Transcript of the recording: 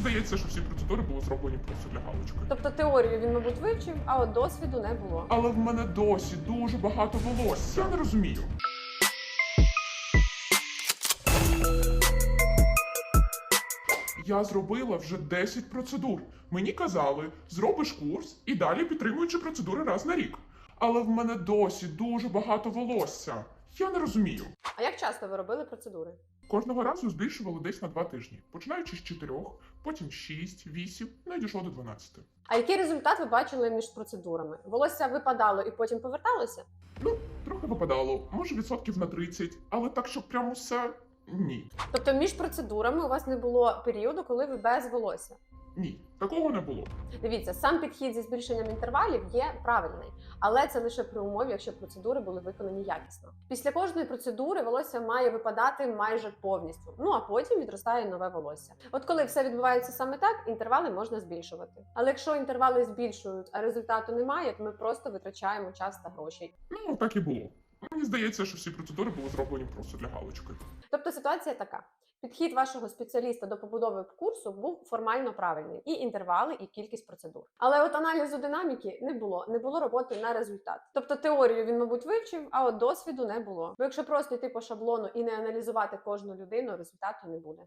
здається, що всі процедури були зроблені просто для галочки. Тобто теорію він, мабуть, вивчив, а от досвіду не було. Але в мене досі дуже багато волосся. Я не розумію. Я зробила вже 10 процедур. Мені казали, зробиш курс і далі підтримуючи процедури раз на рік. Але в мене досі дуже багато волосся. Я не розумію. А як часто ви робили процедури? Кожного разу збільшували десь на два тижні, починаючи з чотирьох, потім 6, 8, ну і дійшло до 12. А який результат ви бачили між процедурами? Волосся випадало і потім поверталося? Ну, трохи випадало, може відсотків на 30, але так, щоб прямо все ні. Тобто між процедурами у вас не було періоду, коли ви без волосся. Ні, такого не було. Дивіться, сам підхід зі збільшенням інтервалів є правильний, але це лише при умові, якщо процедури були виконані якісно. Після кожної процедури волосся має випадати майже повністю. Ну а потім відростає нове волосся. От коли все відбувається саме так, інтервали можна збільшувати. Але якщо інтервали збільшують, а результату немає, то ми просто витрачаємо час та гроші. Ну, так і було. Мені здається, що всі процедури були зроблені просто для галочки. Тобто ситуація така: підхід вашого спеціаліста до побудови курсу був формально правильний, і інтервали, і кількість процедур. Але от аналізу динаміки не було, не було роботи на результат. Тобто теорію він, мабуть, вивчив, а от досвіду не було. Бо якщо просто йти по шаблону і не аналізувати кожну людину, результату не буде.